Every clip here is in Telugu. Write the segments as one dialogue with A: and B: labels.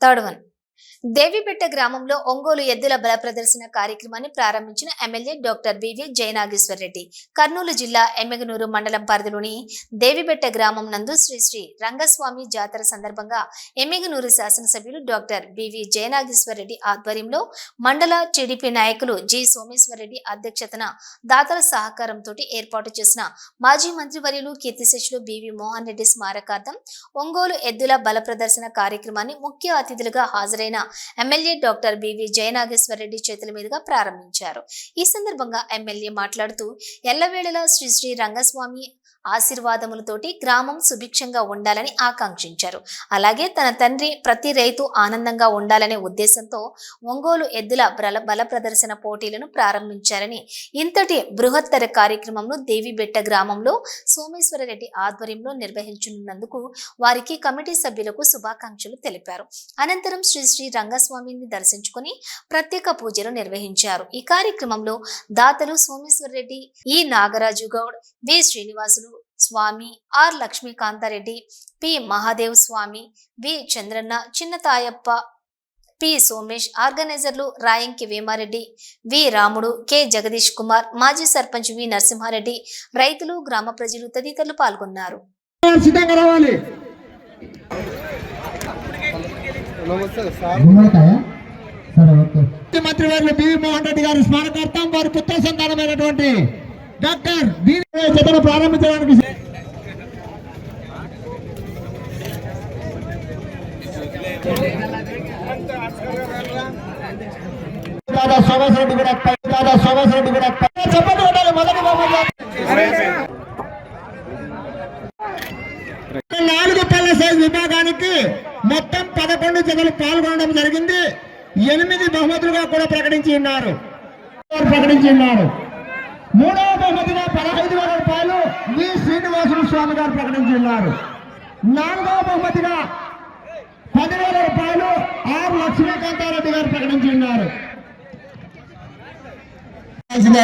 A: third one దేవిపేట గ్రామంలో ఒంగోలు ఎద్దుల బల ప్రదర్శన కార్యక్రమాన్ని ప్రారంభించిన MLA doctor VV Jayanageswara Reddy. Kurnool జిల్లా ఎమ్మెగనూరు మండలం పరిధిలోని దేవిబెట్ట గ్రామం నందు శ్రీ శ్రీ రంగస్వామి జాతర సందర్భంగా ఎమ్మెగనూరు శాసనసభ్యులు డాక్టర్ బివి జయనాగేశ్వర రెడ్డి ఆధ్వర్యంలో మండల టీడీపీ నాయకులు జి సోమేశ్వర్ రెడ్డి అధ్యక్షతన దాతల సహకారంతో ఏర్పాటు చేసిన మాజీ మంత్రివర్యులు కీర్తిశేషులు బివి మోహన్ రెడ్డి స్మారకార్థం ఒంగోలు ఎద్దుల బల ప్రదర్శన కార్యక్రమాన్ని ముఖ్య అతిథులుగా హాజరైన MLA doctor BV Jayanageswara Reddy చేతుల మీదుగా ప్రారంభించారు. ఈ సందర్భంగా ఎమ్మెల్యే మాట్లాడుతూ ఎల్లవేళలా శ్రీ శ్రీ రంగస్వామి ఆశీర్వాదములతోటి గ్రామం సుభిక్షంగా ఉండాలని ఆకాంక్షించారు. అలాగే తన తండ్రి ప్రతి రైతు ఆనందంగా ఉండాలనే ఉద్దేశంతో ఒంగోలు ఎద్దుల బల బల ప్రదర్శన పోటీలను ప్రారంభించారని ఇంతటి బృహత్తర కార్యక్రమంను దేవిబెట్ట గ్రామంలో సోమేశ్వర రెడ్డి ఆధ్వర్యంలో నిర్వహించనున్నందుకు వారికి కమిటీ సభ్యులకు శుభాకాంక్షలు తెలిపారు. అనంతరం శ్రీ శ్రీ రంగస్వామిని దర్శించుకుని ప్రత్యేక పూజలు నిర్వహించారు. ఈ కార్యక్రమంలో దాతలు సోమేశ్వరరెడ్డి ఈ Nagaraju Goud V. Srinivasulu Swamy R. Lakshmikantha Reddy P. Mahadev Swamy V. Chandranna Chinnathayappa P. Somesh ఆర్గనైజర్లు Rayanki Vemareddy V. Ramudu K. Jagadish Kumar మాజీ సర్పంచ్ వి. నరసింహారెడ్డి రైతులు గ్రామ ప్రజలు తదితరులు పాల్గొన్నారు
B: సిద్ధంగా రావాలి
C: గుమ్మడికాయ సరే ఓకే
B: ముఖ్యమంత్రి వారు బివి మోహన్ రెడ్డి గారి స్మారకార్థం వారి పుత్ర సంతానమైనటువంటి డాక్టర్ జతను ప్రారంభించడానికి దాదా సోమేశ్ రెడ్డి కూడా దాదా సోమేశ్ రెడ్డి కూడా చెప్పండి కొట్టాలి మొదటి బహుమతి. నాలుగు పళ్ళ సైజ్ విభాగానికి మొత్తం పదకొండు జతలు పాల్గొనడం జరిగింది. ఎనిమిది బహుమతులుగా కూడా ప్రకటించి ఉన్నారు. ప్రకటించి ఉన్నారు. మూడవ బహుమతిగా పదహైదు వేల రూపాయలు వి. శ్రీనివాసులు స్వామి గారు ప్రకటించి ఉన్నారు. నాలుగవ బహుమతిగా పదివేల రూపాయలు ఆర్. లక్ష్మీకాంతారెడ్డి గారు ప్రకటించి ఉన్నారు.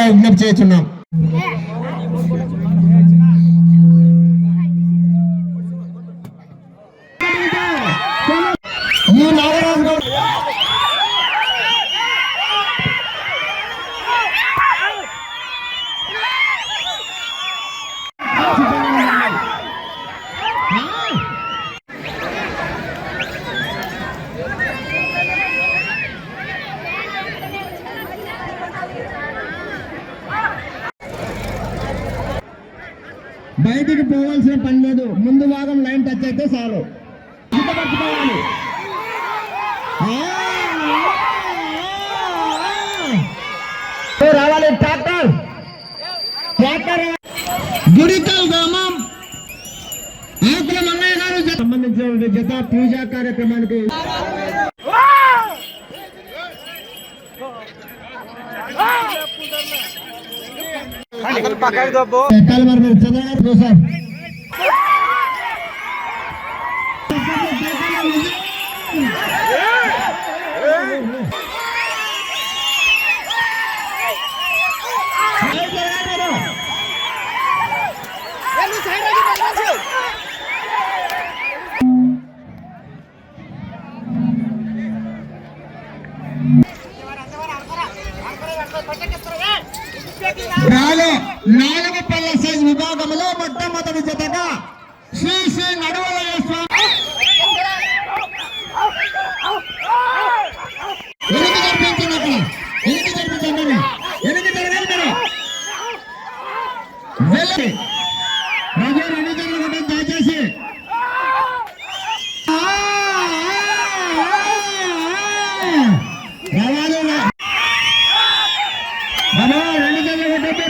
B: విజ్ఞప్తి చేస్తున్నాం ఈ నాగరాజు గారు బయటికి పోవాల్సిన పని లేదు. ముందు భాగం లైన్ టచ్ అయితే చాలు. ఆ. రావాలి ట్రాక్టర్? ట్రాక్టర్ గుడికల్ గ్రామం. ఆకుల మల్లయ్య గారు సంబంధించిన జత పూజా కార్యక్రమానికి ఎక్కాలి మరి మీరు నాలుగు నాలుగు పళ్ళ సైజ్ విభాగంలో మొట్టమొదటి జతగా శ్రీ శ్రీ నడువలయ స్వామి. ఎనికి జరిపించండి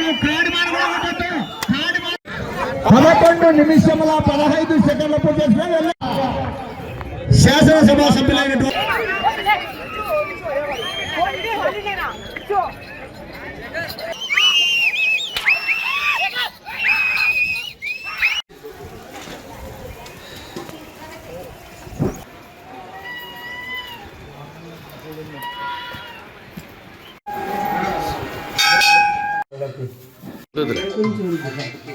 B: అక్కడ పదకొండు నిమిషముల పదహైదు సెకండ్ల పూర్తి శాసనసభ
D: సభ్యులైన Gracias.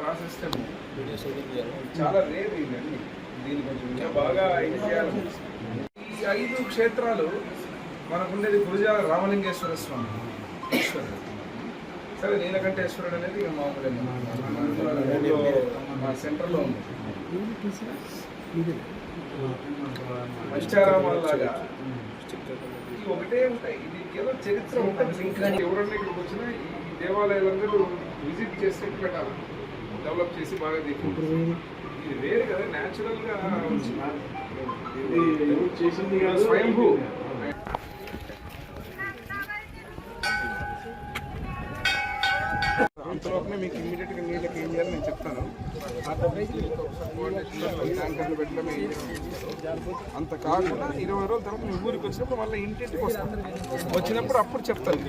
D: ప్రాసెస్ చాలా రేర్ ఇవన్నీ. దీని కొంచెం బాగా ఇది చేయాలి. ఈ ఐదు క్షేత్రాలు మనకుండేది గురుజాల రామలింగేశ్వర స్వామి ఈశ్వరుడు. సరే నీలకంఠేశ్వరుడు అనేది ఇక మామూలే. మా సెంటర్లో ఉంది. పంచారామాలాగా ఇది ఒకటే ఉంటాయి. ఇది ఏదో చరిత్ర ఉంటుంది. ఇంకా ఎవరన్నా ఇక్కడికి వచ్చినా ఈ దేవాలయాలందరూ విజిట్ చేస్తే పెట్టాలి. డెవలప్ చేసి బాగా దిక్కు ఇది వేరు కదా న్యాచురల్గా వచ్చింది. ఇది చేసింది స్వయంభూ అంతలోపనే మీకు ఇమీడియట్గా నీళ్ళకి ఏం చేయాలి నేను చెప్తాను ట్యాంకర్లు పెట్టడం. అంత కాకుండా ఇరవై రోజుల తర్వాత మీ ఊరికి వచ్చినప్పుడు మళ్ళీ ఇంటింటికి వస్తాను. వచ్చినప్పుడు అప్పుడు చెప్తాను.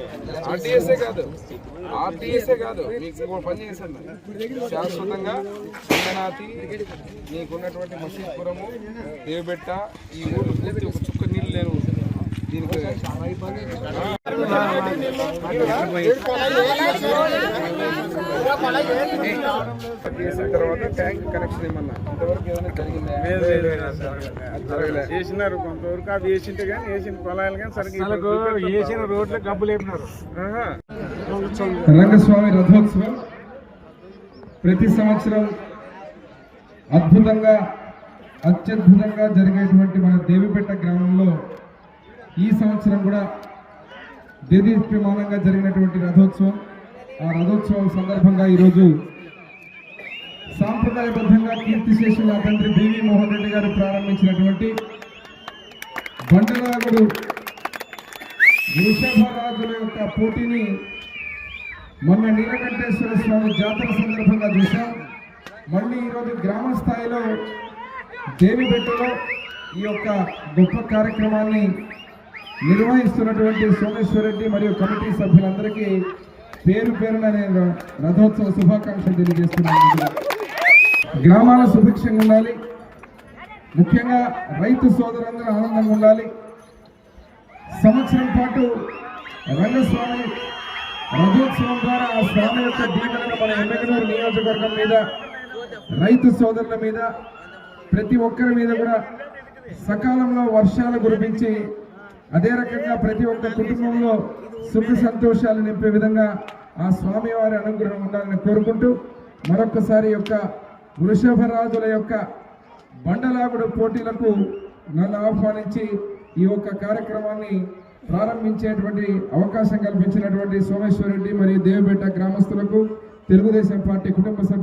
D: ఆర్టీఎస్ఏ కాదు. ఆర్టీఎస్ఏ కాదు. మీకు ఇంకో పని చేశాను. శాశ్వతంగా సింగనాథి నీకున్నటువంటి మసీద్పురము దేవబెట్ట ఈ ఊరు పూర్తి ఒక చుక్క నీళ్ళు లేను దీనికి చేసిన తర్వాత ట్యాంక్ కనెక్షన్ ఏమన్నా ఇంతవరకు ఏదైనా జరిగిందా.
E: చేసినారు కొంతవరకు. అవి వేసింటే కానీ వేసిన పొలాలు కానీ సరిగ్గా
D: వేసిన రోడ్లు గబ్బు లేపినారు.
F: రంగస్వామి రథోత్సవం ప్రతి సంవత్సరం అద్భుతంగా అత్యద్భుతంగా జరిగేటువంటి మన దేవిపేట గ్రామంలో ఈ సంవత్సరం కూడా దేదీప్యమానంగా జరిగినటువంటి రథోత్సవం. ఆ రథోత్సవం సందర్భంగా ఈరోజు సాంప్రదాయబద్ధంగా కీర్తిశేషుల తండ్రి బివి మోహన్ రెడ్డి గారు ప్రారంభించినటువంటి బండరాగుడు వృషభరాజుల యొక్క పోటీని మొన్న నీలకంఠేశ్వర స్వామి జాతర సందర్భంగా చూశాం. మళ్ళీ ఈరోజు గ్రామ స్థాయిలో దేవిబెట్టలో ఈ యొక్క గొప్ప కార్యక్రమాన్ని నిర్వహిస్తున్నటువంటి సోమేశ్వరరెడ్డి మరియు కమిటీ సభ్యులందరికీ పేరు పేరున నేను రథోత్సవ శుభాకాంక్షలు తెలియజేస్తున్నాను. గ్రామాల సుభిక్షంగా ఉండాలి. ముఖ్యంగా రైతు సోదరులందరూ ఆనందంగా ఉండాలి. సంవత్సరం పాటు రంగస్వామి రథోత్సవం ద్వారా ఆ స్వామి యొక్క దీవెనలు మన ఎమ్మెగనూరు నియోజకవర్గం మీద రైతు సోదరుల మీద ప్రతి ఒక్కరి మీద కూడా సకాలంలో వర్షాలు కురిపించి అదే రకంగా ప్రతి ఒక్క కుటుంబంలో సుఖ సంతోషాలు నింపే విధంగా ఆ స్వామివారి అనుగ్రహం ఉండాలని కోరుకుంటూ మరొకసారి యొక్క వృషభరాజుల యొక్క బండలాగుడు పోటీలకు నన్ను ఆహ్వానించి ఈ యొక్క కార్యక్రమాన్ని ప్రారంభించేటువంటి అవకాశం కల్పించినటువంటి సోమేశ్వరరెడ్డి మరియు దేవబెట్ట గ్రామస్తులకు తెలుగుదేశం పార్టీ కుటుంబ సభ్యులు